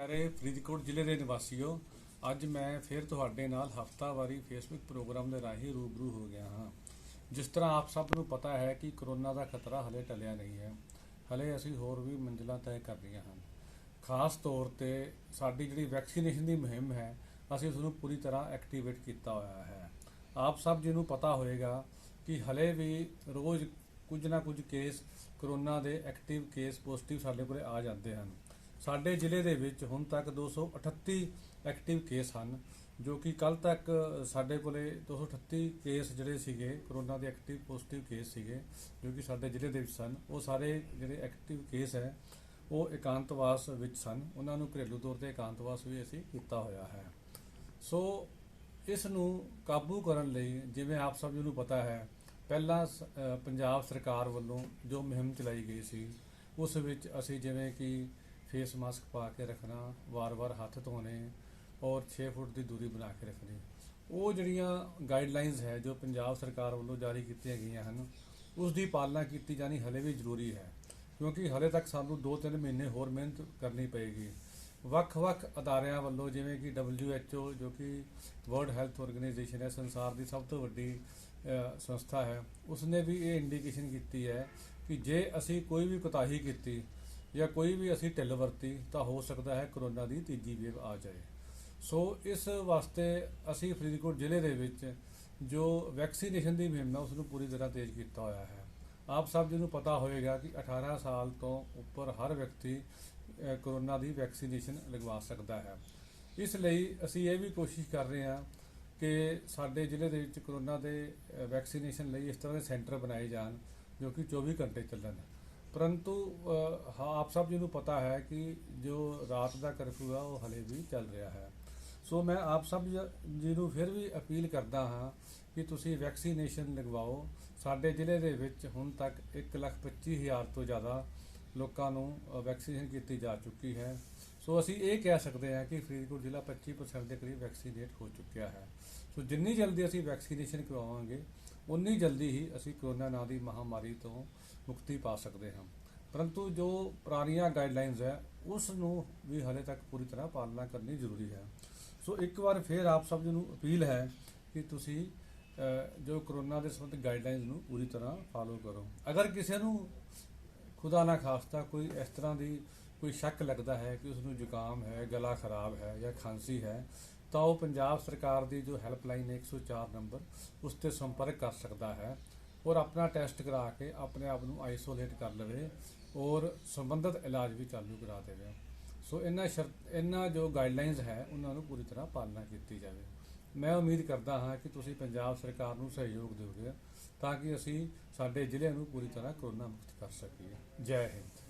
ਪਿਆਰੇ ਫਰੀਦਕੋਟ ਜ਼ਿਲ੍ਹੇ ਦੇ ਨਿਵਾਸੀਓ, ਅੱਜ ਮੈਂ ਫਿਰ ਤੁਹਾਡੇ ਨਾਲ ਹਫਤਾਵਾਰੀ ਫੇਸਬੁੱਕ ਪ੍ਰੋਗਰਾਮ ਦੇ ਰਾਹੀਂ ਰੂਬਰੂ ਹੋ ਗਿਆ ਹਾਂ। ਜਿਸ ਤਰ੍ਹਾਂ ਆਪ ਸਭ ਨੂੰ ਪਤਾ ਹੈ ਕਿ ਕਰੋਨਾ ਦਾ ਖਤਰਾ ਹਲੇ ਟਲਿਆ ਨਹੀਂ ਹੈ, ਹਲੇ ਅਸੀਂ ਹੋਰ ਵੀ ਮੰਜ਼ਿਲਾਂ ਤੈਅ ਕਰ ਰਹੀਆਂ ਹਨ ਖਾਸ ਤੌਰ ਤੇ ਸਾਡੀ ਜਿਹੜੀ ਵੈਕਸੀਨੇਸ਼ਨ ਦੀ ਮੁਹਿੰਮ ਹੈ, ਅਸੀਂ ਉਸ ਨੂੰ ਪੂਰੀ ਤਰ੍ਹਾਂ ਐਕਟੀਵੇਟ ਕੀਤਾ ਹੋਇਆ ਹੈ। ਆਪ ਸਭ ਜੀ ਨੂੰ ਪਤਾ ਹੋਵੇਗਾ ਕਿ ਹਲੇ ਵੀ ਰੋਜ਼ ਕੁਝ ਨਾ ਕੁਝ ਕੇਸ ਕਰੋਨਾ ਦੇ ਐਕਟਿਵ ਕੇਸ ਪੋਜ਼ਿਟਿਵ ਸਾਡੇ ਕੋਲੇ ਆ ਜਾਂਦੇ ਹਨ। ਸਾਡੇ ਜ਼ਿਲ੍ਹੇ ਦੇ ਵਿੱਚ ਹੁਣ ਤੱਕ 238 ਐਕਟਿਵ ਕੇਸ ਹਨ, ਜੋ ਕਿ ਕੱਲ ਤੱਕ ਸਾਡੇ ਕੋਲੇ 238 ਕੇਸ ਜਿਹੜੇ ਸੀਗੇ, ਕਰੋਨਾ ਦੇ ਐਕਟਿਵ ਪੋਜ਼ਿਟਿਵ ਕੇਸ ਸੀਗੇ, ਜੋ ਕਿ ਸਾਡੇ ਜ਼ਿਲ੍ਹੇ ਦੇ ਵਿੱਚ ਸਨ, ਉਹ ਸਾਰੇ ਜਿਹੜੇ ਐਕਟਿਵ ਕੇਸ ਹੈ, ਉਹ ਇਕਾਂਤਵਾਸ ਵਿੱਚ ਸਨ। ਉਹਨਾਂ ਨੂੰ ਘਰੇਲੂ ਤੌਰ ਤੇ ਇਕਾਂਤਵਾਸ ਵੀ ਅਸੀਂ ਕੀਤਾ ਹੋਇਆ ਹੈ। ਸੋ ਇਸ ਨੂੰ ਕਾਬੂ ਕਰਨ ਲਈ ਜਿਵੇਂ ਆਪ ਸਭ ਨੂੰ ਪਤਾ ਹੈ, ਪਹਿਲਾਂ ਸ- ਪੰਜਾਬ ਸਰਕਾਰ ਵੱਲੋਂ ਜੋ ਮੁਹਿੰਮ ਚਲਾਈ ਗਈ ਸੀ, ਉਸ ਵਿੱਚ ਅਸੀਂ ਜਿਵੇਂ ਕਿ ਫੇਸ ਮਾਸਕ ਪਾ ਕੇ ਰੱਖਣਾ, ਵਾਰ-ਵਾਰ ਹੱਥ ਧੋਣੇ ਔਰ 6 ਫੁੱਟ ਦੀ ਦੂਰੀ ਬਣਾ ਕੇ ਰੱਖਣੀ। ਉਹ ਜਿਹੜੀਆਂ ਗਾਈਡਲਾਈਨਸ ਹੈ ਜੋ ਪੰਜਾਬ ਸਰਕਾਰ ਵੱਲੋਂ ਜਾਰੀ ਕੀਤੀਆਂ ਗਈਆਂ ਹਨ ਉਸ ਦੀ ਪਾਲਣਾ ਕੀਤੀ ਜਾਣੀ ਹਲੇ ਵੀ ਜ਼ਰੂਰੀ ਹੈ, ਕਿਉਂਕਿ ਹਲੇ ਤੱਕ ਸਾਨੂੰ 2-3 ਮਹੀਨੇ ਹੋਰ ਮਿਹਨਤ ਕਰਨੀ ਪਏਗੀ। ਵੱਖ-ਵੱਖ ਅਦਾਰਿਆਂ ਵੱਲੋਂ ਜਿਵੇਂ ਕਿ WHO ਜੋ ਕਿ ਵਰਲਡ ਹੈਲਥ ਆਰਗੇਨਾਈਜੇਸ਼ਨ ਹੈ, ਸੰਸਾਰ ਦੀ ਸਭ ਤੋਂ ਵੱਡੀ ਸੰਸਥਾ ਹੈ, ਉਸਨੇ ਵੀ ਇਹ ਇੰਡੀਕੇਸ਼ਨ ਕੀਤੀ ਹੈ ਕਿ ਜੇ ਅਸੀਂ ਕੋਈ ਵੀ ਕੋਤਾਹੀ ਕੀਤੀ ਜਾਂ ਕੋਈ ਵੀ ਅਸੀਂ ਢਿੱਲ ਵਰਤੀ ਤਾਂ ਹੋ ਸਕਦਾ ਹੈ ਕਰੋਨਾ ਦੀ ਤੀਜੀ ਵੇਵ ਆ ਜਾਏ। ਸੋ ਇਸ ਵਾਸਤੇ ਅਸੀਂ ਫਰੀਦਕੋਟ ਜ਼ਿਲ੍ਹੇ ਦੇ ਵਿੱਚ ਜੋ ਵੈਕਸੀਨੇਸ਼ਨ ਦੀ ਮੁਹਿੰਮ ਹੈ ਉਸ ਨੂੰ ਪੂਰੀ ਤਰ੍ਹਾਂ ਤੇਜ਼ ਕੀਤਾ ਹੋਇਆ ਹੈ। ਆਪ ਸਭ ਜੀ ਨੂੰ ਪਤਾ ਹੋਵੇਗਾ ਕਿ 18 ਸਾਲ ਤੋਂ ਉੱਪਰ ਹਰ ਵਿਅਕਤੀ ਕਰੋਨਾ ਦੀ ਵੈਕਸੀਨੇਸ਼ਨ ਲਗਵਾ ਸਕਦਾ ਹੈ। ਇਸ ਲਈ ਅਸੀਂ ਇਹ ਵੀ ਕੋਸ਼ਿਸ਼ ਕਰ ਰਹੇ ਹਾਂ ਕਿ ਸਾਡੇ ਜ਼ਿਲ੍ਹੇ ਦੇ ਵਿੱਚ ਕਰੋਨਾ ਦੇ ਵੈਕਸੀਨੇਸ਼ਨ ਲਈ ਇਸ ਤਰ੍ਹਾਂ ਦੇ ਸੈਂਟਰ ਬਣਾਏ ਜਾਣ ਜੋ ਕਿ 24 ਘੰਟੇ ਚੱਲਣ। ਪਰੰਤੂ ਅ, ਹਾਂ ਆਪ ਸਭ ਜੀ ਨੂੰ ਪਤਾ ਹੈ ਕਿ ਜੋ ਰਾਤ ਦਾ ਕਰਫਿਊ ਆ ਉਹ ਹਲੇ ਵੀ ਚੱਲ ਰਿਹਾ ਹੈ। ਸੋ ਮੈਂ ਆਪ ਸਭ ਜੀ ਨੂੰ ਫਿਰ ਵੀ ਅਪੀਲ ਕਰਦਾ ਹਾਂ ਕਿ ਤੁਸੀਂ ਵੈਕਸੀਨੇਸ਼ਨ ਲਗਵਾਓ। ਸਾਡੇ ਜ਼ਿਲ੍ਹੇ ਦੇ ਵਿੱਚ ਹੁਣ ਤੱਕ 125000 ਤੋਂ ਜ਼ਿਆਦਾ ਲੋਕਾਂ ਨੂੰ ਵੈਕਸੀਨੇਸ਼ਨ ਕੀਤੀ ਜਾ ਚੁੱਕੀ ਹੈ। ਸੋ ਅਸੀਂ ਇਹ ਕਹਿ ਸਕਦੇ ਹਾਂ ਕਿ ਫਰੀਦਕੋਟ ਜ਼ਿਲ੍ਹਾ 25% ਦੇ ਕਰੀਬ ਵੈਕਸੀਨੇਟ ਹੋ ਚੁੱਕਿਆ ਹੈ। ਸੋ ਜਿੰਨੀ ਜਲਦੀ ਅਸੀਂ ਵੈਕਸੀਨੇਸ਼ਨ ਕਰਵਾਵਾਂਗੇ ਉਨੀ ਜਲਦੀ ਹੀ ਅਸੀਂ ਕਰੋਨਾ ਨਾਂ ਦੀ ਮਹਾਮਾਰੀ ਤੋਂ ਮੁਕਤੀ ਪਾ ਸਕਦੇ ਹਾਂ। ਪਰੰਤੂ ਜੋ ਪੁਰਾਣੀਆਂ ਗਾਈਡਲਾਈਨਸ ਹੈ, ਉਸ ਨੂੰ ਵੀ ਹਲੇ ਤੱਕ ਪੂਰੀ ਤਰ੍ਹਾਂ ਪਾਲਣਾ ਕਰਨੀ ਜ਼ਰੂਰੀ ਹੈ। ਸੋ ਇੱਕ ਵਾਰ ਫਿਰ ਆਪ ਸਭ ਨੂੰ ਅਪੀਲ ਹੈ ਕਿ ਤੁਸੀਂ ਜੋ ਕਰੋਨਾ ਦੇ ਸੰਬੰਧ ਗਾਈਡਲਾਈਨਸ ਨੂੰ ਪੂਰੀ ਤਰ੍ਹਾਂ ਫਾਲੋ ਕਰੋ। ਅਗਰ ਕਿਸੇ ਨੂੰ ਖੁਦਾ ਨਾ ਖਾਸਤਾ ਕੋਈ ਇਸ ਤਰ੍ਹਾਂ ਦੀ ਕੋਈ ਸ਼ੱਕ ਲੱਗਦਾ ਹੈ ਕਿ ਉਸ ਨੂੰ ਜ਼ੁਕਾਮ ਹੈ, ਗਲਾ ਖਰਾਬ ਹੈ ਜਾਂ ਖਾਂਸੀ ਹੈ ਤਾਂ ਉਹ ਪੰਜਾਬ ਸਰਕਾਰ ਦੀ ਜੋ ਹੈਲਪਲਾਈਨ ਹੈ 104 ਨੰਬਰ, ਉਸ ਤੇ ਸੰਪਰਕ ਕਰ ਸਕਦਾ ਹੈ ਔਰ ਆਪਣਾ ਟੈਸਟ ਕਰਾ ਕੇ ਆਪਣੇ ਆਪ ਨੂੰ ਆਈਸੋਲੇਟ ਕਰ ਲਵੇ ਔਰ ਸੰਬੰਧਿਤ ਇਲਾਜ ਵੀ ਚਾਲੂ ਕਰਾ ਦੇਵੇ। ਸੋ ਇਹਨਾਂ ਸ਼ਰਤ, ਇਹਨਾਂ ਜੋ ਗਾਈਡਲਾਈਨਸ ਹੈ, ਉਹਨਾਂ ਨੂੰ ਪੂਰੀ ਤਰ੍ਹਾਂ ਪਾਲਣਾ ਕੀਤੀ ਜਾਵੇ। ਮੈਂ ਉਮੀਦ ਕਰਦਾ ਹਾਂ ਕਿ ਤੁਸੀਂ ਪੰਜਾਬ ਸਰਕਾਰ ਨੂੰ ਸਹਿਯੋਗ ਦਿਓਗੇ ਤਾਂ ਕਿ ਅਸੀਂ ਸਾਡੇ ਜ਼ਿਲ੍ਹੇ ਨੂੰ ਪੂਰੀ ਤਰ੍ਹਾਂ ਕਰੋਨਾ ਮੁਕਤ ਕਰ ਸਕੀਏ। ਜੈ ਹਿੰਦ।